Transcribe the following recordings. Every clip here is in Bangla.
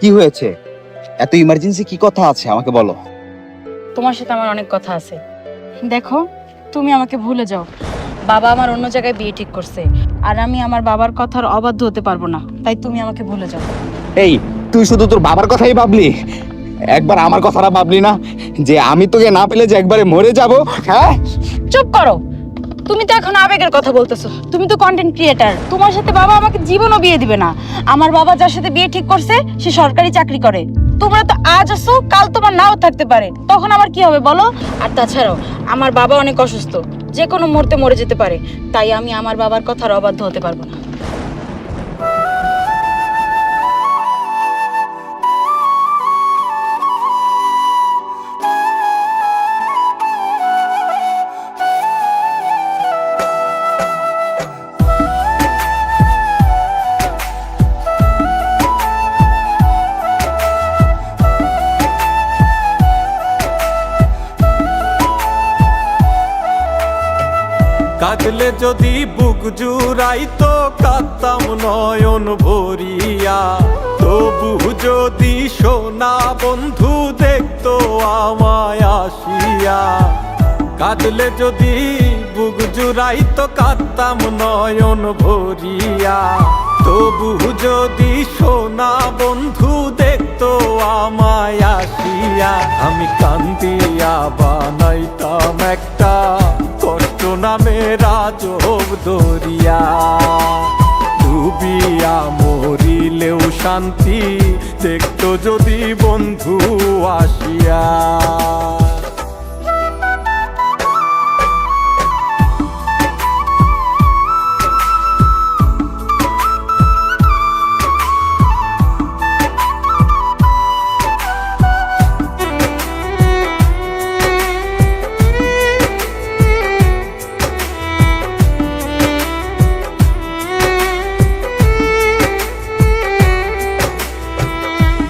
কি হয়েছে? এত ইমার্জেন্সি কি কথা আছে? আমাকে বলো। তোমার সাথে আমার অনেক কথা আছে। দেখো তুমি আমাকে ভুলে যাও। বাবা আমার অন্য জায়গায় বিয়ে ঠিক করছে। আর আমি আমার বাবার কথার অবাধ্য হতে পারব না। তাই তুমি আমাকে ভুলে যাও। এই তুই শুধু তোর বাবার কথাই ভাবলি? একবার আমার কথাটা ভাবলি না? যে আমি তোকে না পেলে যে একবারে মরে যাব? হ্যাঁ? চুপ করো! তুমি তো এখন আবেগের কথা বলতেছো। তুমি তো কন্টেন্ট ক্রিয়েটার তোমার সাথে বাবা আমাকে জীবনও বিয়ে দিবে না। আমার বাবা যার সাথে বিয়ে ঠিক করছে, সে সরকারি চাকরি করে। তোমরা তো আজ আসো কাল তোমার নাও থাকতে পারে। তখন আমার কি হবে বলো? আর তাছাড়াও, আমার বাবা অনেক অসুস্থ। যে কোনো মুহূর্তে মরে যেতে পারে। তাই আমি আমার বাবার কথার অবাধ্য হতে পারব না। কাঁদলে যদি বুক জুড়াইতো কাঁদতাম নয়ন ভরিয়া। তবু যদি সোনা বন্ধু দেখতো আমায় আসিয়া। কাঁদলে যদি বুক জুড়াইতো কাঁদতাম নয়ন ভরিয়া। তবু যদি সোনা বন্ধু দেখতো আমায় আসিয়া। আমি কান্দিয়া বানাইতাম দরিয়া ডুবিয়া মরিলেও শান্তি দেখতো যদি বন্ধু আসিয়া।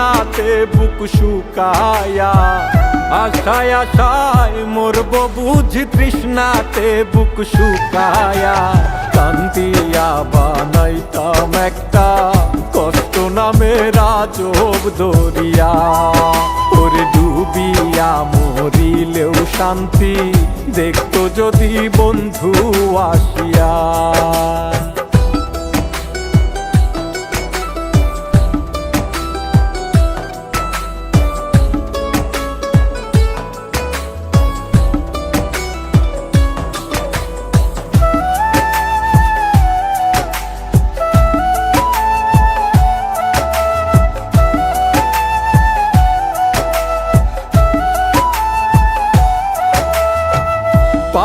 তৃষ্ণাতে বুক শুকায়া আশায় আশায় মরব বুঝি তৃষ্ণাতে বুক শুকায়া কান্দিয়া বানাইতাম একটা কষ্ট নামে রাজব দরিয়া ওরে ডুবিয়া মরিলেও শান্তি দেখতো যদি বন্ধু আসিয়া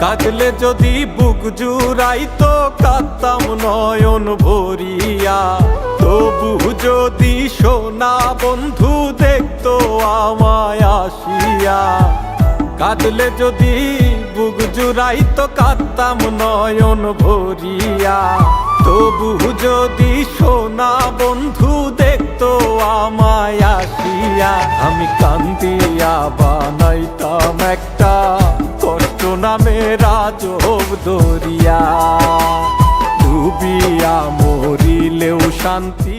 কাঁদলে যদি বুক জুড়াইতো কাঁদতাম নয়ন ভরিয়া। তবু যদি সোনা বন্ধু দেখতো আমায় আসিয়া। কাঁদলে যদি বুক জুড়াইতো কাঁদতাম নয়ন ভরিয়া। তবু যদি সোনা বন্ধু দেখতো আমায় আসিয়া। আমি কান্দিয়া বানাইতাম কষ্ট রাজব দরিয়া ডুবিয়া মরিলেও শান্তি।